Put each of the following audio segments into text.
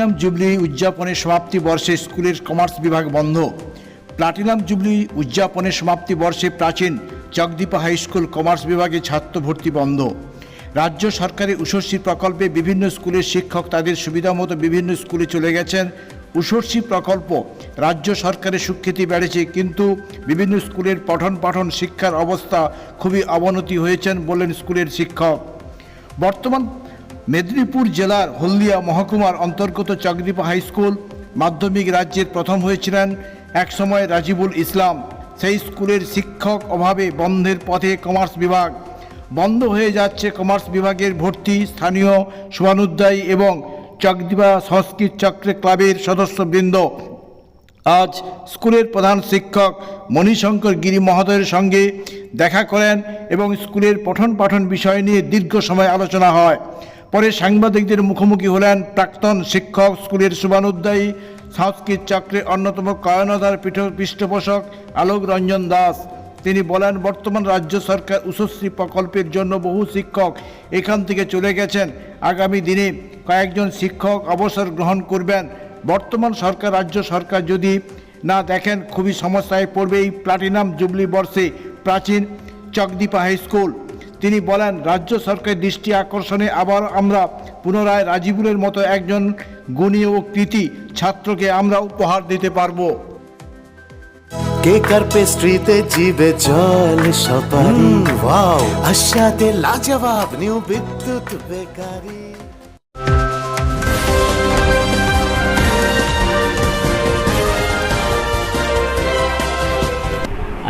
Platinum jubilee উদযাপনের সমাপ্তি বর্ষে স্কুলের কমার্স বিভাগ বন্ধ। প্লাটিনাম জুবলি উদযাপনের সমাপ্তি বর্ষে প্রাচীন চকদীপা হাই স্কুল কমার্স বিভাগে ছাত্র ভর্তি বন্ধ। রাজ্য সরকারের উষর্ষি প্রকল্পে বিভিন্ন স্কুলের শিক্ষক তাদের সুবিধা মতো বিভিন্ন স্কুলে চলে গেছেন। উষর্ষি প্রকল্প রাজ্য সরকারের সুখ্যাতি বেড়েছে, কিন্তু বিভিন্ন স্কুলের পঠন পাঠন শিক্ষার অবস্থা খুবই অবনতি হয়েছেন বললেন স্কুলের শিক্ষক। বর্তমান মেদিনীপুর জেলার হলদিয়া মহকুমার অন্তর্গত চকদীপা হাই স্কুল মাধ্যমিক রাজ্যের প্রথম হয়েছিলেন একসময় রাজিবুল ইসলাম। সেই স্কুলের শিক্ষক অভাবে বন্ধের পথে কমার্স বিভাগ। বন্ধ হয়ে যাচ্ছে কমার্স বিভাগের ভর্তি স্থানীয় শুভানুদ্দায়ী এবং চকদীপা সংস্কৃত চক্রে ক্লাবের সদস্যবৃন্দ। আজ স্কুলের প্রধান শিক্ষক মণিশঙ্কর গিরি মহোদয়ের সঙ্গে দেখা করেন এবং স্কুলের পঠন পাঠন বিষয় নিয়ে দীর্ঘ সময় আলোচনা হয়। পরে সাংবাদিকদের মুখোমুখি হলেন প্রাক্তন শিক্ষক স্কুলের শুভানুদ্দায়ী সংস্কৃত চক্রের অন্যতম কয়নদার পীঠ, পৃষ্ঠপোষক আলোক রঞ্জন দাস। তিনি বলেন, বর্তমান রাজ্য সরকার উষশ্রী প্রকল্পের জন্য বহু শিক্ষক এখান থেকে চলে গেছেন। আগামী দিনে কয়েকজন শিক্ষক অবসর গ্রহণ করবেন। বর্তমান সরকার, রাজ্য সরকার যদি না দেখেন, খুবই সমস্যায় পড়বে এই প্লাটিনাম জুবলি বর্ষে প্রাচীন চকদীপা হাই স্কুল। তিনি বলেন রাজ্য সরকারের দৃষ্টি আকর্ষণে আবার আমরা পুনরায় রাজীবুলের মতো একজন গুণী ও কৃতি ছাত্রকে আমরা উপহার দিতে পারব। কেক আর পেস্ট্রিতে জিবে জল সপারি ওয়াও আশাতে লাজবাব নিউ বিদ্যুৎ বেকারি।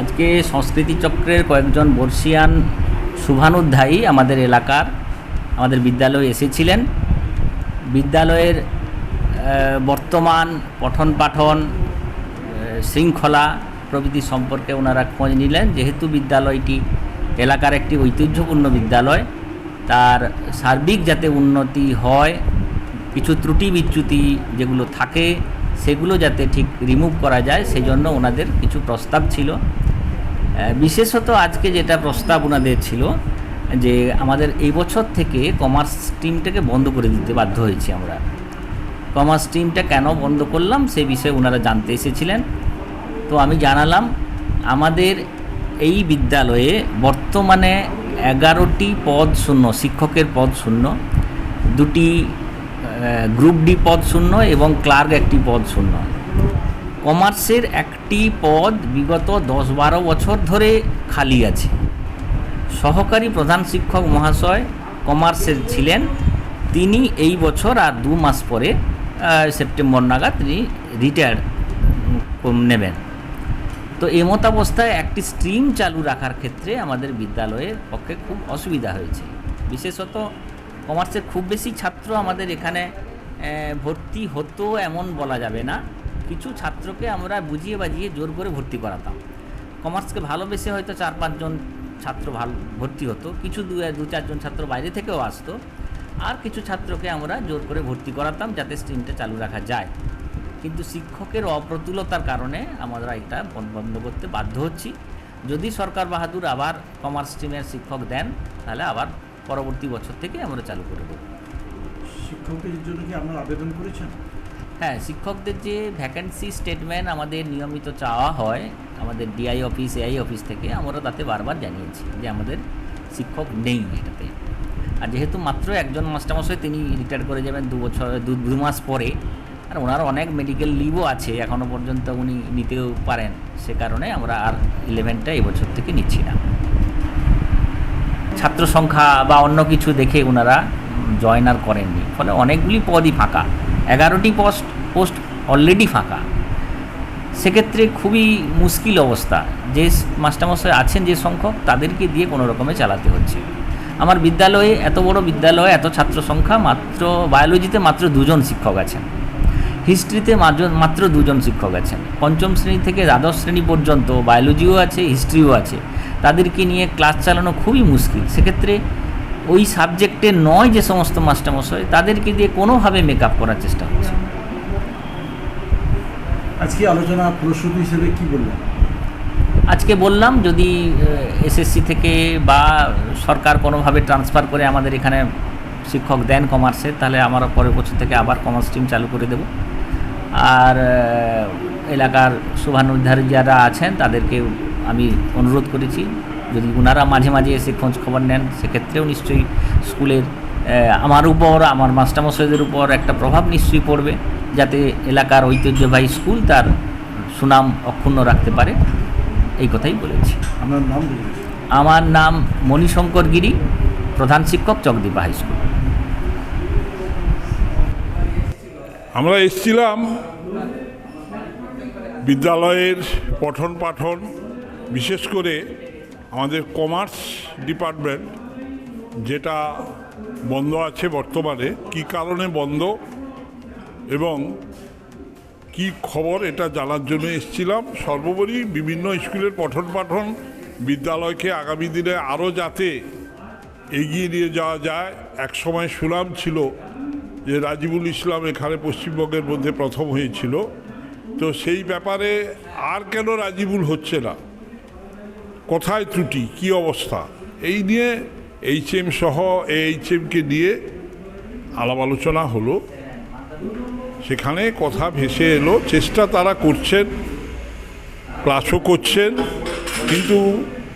আজকে সংস্কৃতি চক্রের কয়েকজন বর্ষিয়ান শুভানুধ্যায়ী আমাদের এলাকার, আমাদের বিদ্যালয়ে এসেছিলেন। বিদ্যালয়ের বর্তমান পঠন পাঠন শৃঙ্খলা প্রভৃতি সম্পর্কে ওনারা খোঁজ নিলেন। যেহেতু বিদ্যালয়টি এলাকার একটি ঐতিহ্যপূর্ণ বিদ্যালয়, তার সার্বিক যাতে উন্নতি হয়, কিছু ত্রুটি বিচ্যুতি যেগুলো থাকে, সেগুলো যাতে ঠিক রিমুভ করা যায়, সেজন্য ওনাদের কিছু প্রস্তাব ছিল। বিশেষত আজকে যেটা প্রস্তাব ওনাদের ছিল, যে আমাদের এই বছর থেকে কমার্স স্ট্রিমটাকে বন্ধ করে দিতে বাধ্য হয়েছি আমরা। কমার্স স্ট্রিমটা কেন বন্ধ করলাম সে বিষয়ে ওনারা জানতে এসেছিলেন। তো আমি জানালাম, আমাদের এই বিদ্যালয়ে বর্তমানে এগারোটি পদ শূন্য, শিক্ষকের পদ শূন্য, দুটি গ্রুপ ডি পদ শূন্য এবং ক্লার্ক একটি পদ শূন্য। কমার্সের একটি পদ বিগত দশ বারো বছর ধরে খালি আছে। সহকারী প্রধান শিক্ষক মহাশয় কমার্সের ছিলেন। তিনি এই বছর আর দু মাস পরে সেপ্টেম্বর নাগাদ তিনি রিটায়ার নেবেন। তো এমতাবস্থায় একটি স্ট্রিম চালু রাখার ক্ষেত্রে আমাদের বিদ্যালয়ের পক্ষে খুব অসুবিধা হয়েছে। বিশেষত কমার্সের খুব বেশি ছাত্র আমাদের এখানে ভর্তি হতো এমন বলা যাবে না। কিছু ছাত্রকে আমরা বুঝিয়ে বাজিয়ে জোর করে ভর্তি করাতাম। কমার্সকে ভালোবেসে হয়তো চার পাঁচজন ছাত্র ভালো ভর্তি হতো, কিছু দু দু চারজন ছাত্র বাইরে থেকেও আসতো। আর কিছু ছাত্রকে আমরা জোর করে ভর্তি করাতাম যাতে স্ট্রিমটা চালু রাখা যায়। কিন্তু শিক্ষকের অপ্রতুলতার কারণে আমরা এটা বন- বন্ধ করতে বাধ্য হচ্ছি। যদি সরকার বাহাদুর আবার কমার্স স্ট্রিমের শিক্ষক দেন, তাহলে আবার পরবর্তী বছর থেকে আমরা চালু করে দেবো। শিক্ষকদের জন্য কি আপনারা আবেদন করেছেন? হ্যাঁ শিক্ষকদের যে ভ্যাকেন্সি স্টেটমেন্ট আমাদের নিয়মিত চাওয়া হয়, আমাদের ডিআই অফিস এআই অফিস থেকে, আমরা তাতে বারবার জানিয়েছি যে আমাদের শিক্ষক নেই এটাতে। আর যেহেতু মাত্র একজন মাস্টারমশাই, তিনি রিটায়ার করে যাবেন দু বছর, দু দু মাস পরে, আর ওনার অনেক মেডিকেল লিভও আছে এখনও পর্যন্ত উনি নিতেও পারেন। সে কারণে আমরা আর ইলেভেনটা এবছর থেকে নিচ্ছি না। ছাত্র সংখ্যা বা অন্য কিছু দেখে ওনারা জয়েন আর করেননি, ফলে অনেকগুলি পদই ফাঁকা। এগারোটি পোস্ট পোস্ট অলরেডি ফাঁকা। সেক্ষেত্রে খুবই মুশকিল অবস্থা। যে মাস্টারমশাই আছেন যে সংখ্যক, তাদেরকে দিয়ে কোনো রকমে চালাতে হচ্ছে। আমার বিদ্যালয়ে, এত বড় বিদ্যালয়ে এত ছাত্র সংখ্যা, মাত্র বায়োলজিতে মাত্র দুজন শিক্ষক আছেন। হিস্ট্রিতে মাত্র- দুজন শিক্ষক আছেন। পঞ্চম শ্রেণি থেকে দ্বাদশ শ্রেণি পর্যন্ত বায়োলজিও আছে হিস্ট্রিও আছে। তাদেরকে নিয়ে ক্লাস চালানো খুবই মুশকিল। সেক্ষেত্রে ওই সাবজেক্টে নয় যে সমস্ত মাস্টারমশাই তাদেরকে দিয়ে কোনোভাবে মেকআপ করার চেষ্টা হচ্ছে আজকে আলোচনা প্রস্তুতি হিসেবে কি বললেন? আজকে বললাম যদি এসএসসি থেকে বা সরকার কোনোভাবে ট্রান্সফার করে আমাদের এখানে শিক্ষক দেন কমার্সে তাহলে আমরা পরের বছর থেকে আবার কমার্স টিম চালু করে দেব। আর এলাকার শুভানুদ্ধারী যারা আছেন তাদেরকে আমি অনুরোধ করেছি। যদি ওনারা মাঝে মাঝে এসে খোঁজ খবর নেন সেক্ষেত্রেও নিশ্চয়ই স্কুলের আমার উপর আমার মাস্টারমশাইদের উপর একটা প্রভাব নিশ্চয়ই পড়বে যাতে এলাকার ঐতিহ্যবাহী স্কুল তার সুনাম অক্ষুণ্ণ রাখতে পারে। এই কথাই বলেছি। আপনার নাম আমার নাম মণিশঙ্কর গিরি প্রধান শিক্ষক চকদীপা হাই স্কুল। আমরা এসছিলাম বিদ্যালয়ের পঠন পাঠন বিশেষ করে আমাদের কমার্স ডিপার্টমেন্ট যেটা বন্ধ আছে বর্তমানে, কি কারণে বন্ধ এবং কি খবর এটা জানার জন্য এসছিলাম। সর্বোপরি বিভিন্ন স্কুলের পঠন পাঠন বিদ্যালয়কে আগামী দিনে আরও যাতে এগিয়ে নিয়ে যাওয়া যায়। এক সময় সুনাম ছিল যে রাজিবুল ইসলাম এখানে পশ্চিমবঙ্গের মধ্যে প্রথম হয়েছিল। তো সেই ব্যাপারে আর কেন রাজিবুল হচ্ছে না? কোথায় ত্রুটি? কি অবস্থা? এই নিয়ে এইচ এম সহ এইচ এমকে নিয়ে আলাপ আলোচনা হলো। সেখানে কথা ভেসে এলো, চেষ্টা তারা করছেন ক্লাসও করছেন, কিন্তু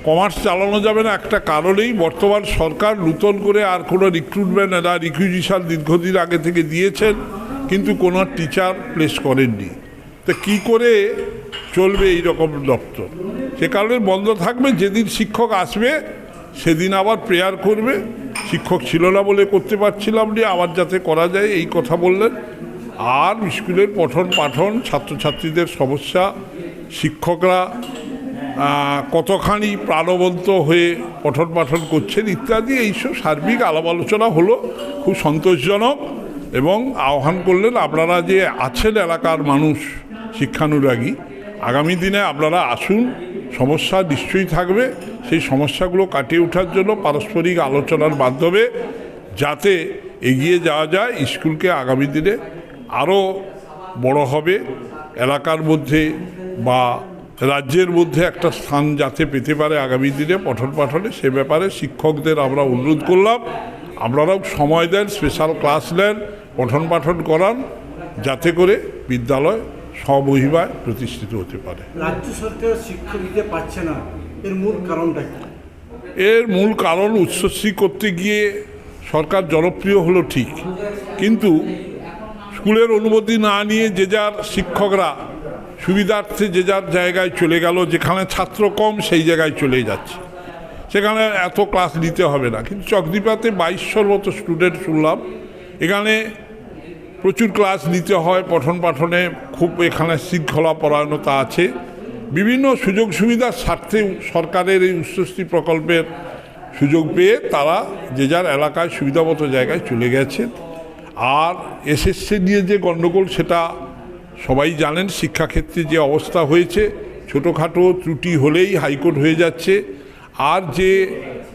কমার্স চালানো যাবে না একটা কারণেই বর্তমান সরকার নূতন করে আর কোনো রিক্রুটমেন্ট এরা রিকুইজিশন দীর্ঘদিন আগে থেকে দিয়েছেন, কিন্তু কোনো টিচার প্লেস করেননি। তো কী করে চলবে এই রকম দপ্তর সে কারণে বন্ধ থাকবে, যেদিন শিক্ষক আসবে, সেদিন আবার প্রেয়ার করবে। শিক্ষক ছিল না বলে করতে পারছিলাম না, আবার যাতে করা যায় এই কথা বললেন। আর স্কুলের পঠন পাঠন, ছাত্রছাত্রীদের সমস্যা, শিক্ষকরা কতখানি প্রাণবন্ত হয়ে পঠন পাঠন করছেন ইত্যাদি, এইসব সার্বিক আলাপ আলোচনা হলো, খুব সন্তোষজনক। এবং আহ্বান করলেন আপনারা যে আছেন এলাকার মানুষ, শিক্ষানুরাগী আগামী দিনে আপনারা আসুন, সমস্যা নিশ্চয়ই থাকবে। সেই সমস্যাগুলো কাটিয়ে ওঠার জন্য পারস্পরিক আলোচনার মাধ্যমে যাতে এগিয়ে যাওয়া যায়, স্কুলকে আগামী দিনে আরও বড় হবে। এলাকার মধ্যে বা রাজ্যের মধ্যে একটা স্থান যাতে পেতে পারে আগামী দিনে পঠন পাঠনে, সে ব্যাপারে শিক্ষকদের আমরা অনুরোধ করলাম। আপনারাও সময় দেন স্পেশাল ক্লাস নেন, পঠন পাঠন করান, যাতে করে বিদ্যালয় স্বমহিমায় প্রতিষ্ঠিত হতে পারে। রাজ্য সরকার শিক্ষক দিতে পারছে না এর মূল কারণটা কি? এর মূল কারণ উচ্চশ্রী করতে গিয়ে সরকার জনপ্রিয় হলো ঠিক কিন্তু স্কুলের অনুমতি না নিয়ে যে যার শিক্ষকরা সুবিধার্থে যে যার জায়গায় চলে গেল যেখানে ছাত্র কম সেই জায়গায় চলে যাচ্ছে। সেখানে এত ক্লাস নিতে হবে না কিন্তু চকদ্বীপাতে বাইশশোর মতো স্টুডেন্ট শুনলাম এখানে প্রচুর ক্লাস নিতে হয়, পঠন পাঠনে খুব এখানে শৃঙ্খলা পরায়ণতা আছে। বিভিন্ন সুযোগ সুবিধার স্বার্থে সরকারের এই উচ্চশ্রী প্রকল্পের সুযোগ পেয়ে তারা যে যার এলাকায় সুবিধামতো জায়গায় চলে গেছেন আর এসএসসি নিয়ে যে গণ্ডগোল সেটা সবাই জানেন, শিক্ষাক্ষেত্রে যে অবস্থা হয়েছে, ছোটোখাটো ত্রুটি হলেই হাইকোর্ট হয়ে যাচ্ছে। আর যে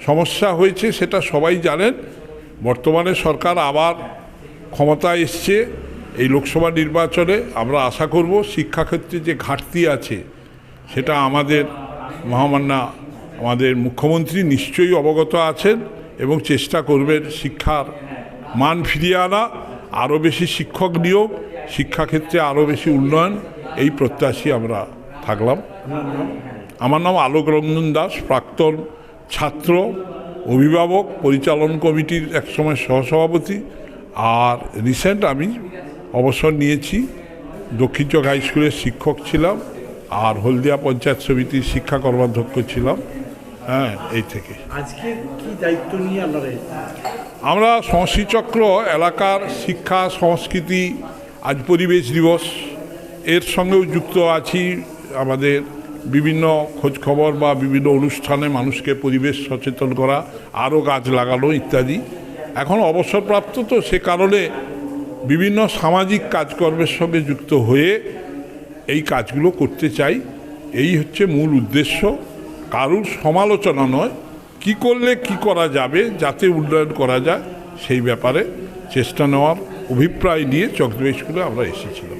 সমস্যা হয়েছে সেটা সবাই জানেন, বর্তমানে সরকার আবার ক্ষমতায় এসছে এই লোকসভা নির্বাচনে, আমরা আশা করব শিক্ষাক্ষেত্রে যে ঘাটতি আছে, সেটা আমাদের মহামান্না আমাদের মুখ্যমন্ত্রী নিশ্চয়ই অবগত আছেন এবং চেষ্টা করবেন শিক্ষার মান ফিরিয়ে আনা, আরও বেশি শিক্ষক নিয়োগ, শিক্ষাক্ষেত্রে আরও বেশি উন্নয়ন, এই প্রত্যাশী আমরা থাকলাম। আমার নাম আলোক রঞ্জন দাস, প্রাক্তন ছাত্র, অভিভাবক, পরিচালন কমিটির একসময় সহসভাপতি। আর রিসেন্ট আমি অবসর নিয়েছি। দক্ষিণ চক হাই স্কুলের শিক্ষক ছিলাম আর হলদিয়া পঞ্চায়েত সমিতির শিক্ষা কর্মাধ্যক্ষ ছিলাম। হ্যাঁ এই থেকে। আজকে কি দায়িত্ব নিয়ে আপনারা আমরা সংস্কৃতি চক্র এলাকার শিক্ষা সংস্কৃতি আজ পরিবেশ দিবস এর সঙ্গেও যুক্ত আছি আমাদের বিভিন্ন খোঁজ খবর বা বিভিন্ন অনুষ্ঠানে মানুষকে পরিবেশ সচেতন করা আরও গাছ লাগানো ইত্যাদি। এখন অবসরপ্রাপ্ত তো, সে কারণে বিভিন্ন সামাজিক কাজকর্মের সঙ্গে যুক্ত হয়ে এই কাজগুলো করতে চাই। এই হচ্ছে মূল উদ্দেশ্য। কারুর সমালোচনা নয়, কি করলে কি করা যাবে, যাতে উন্নয়ন করা যায়, সেই ব্যাপারে চেষ্টা নেওয়ার অভিপ্রায় নিয়ে চক্রবেশগুলো আমরা এসেছিলাম।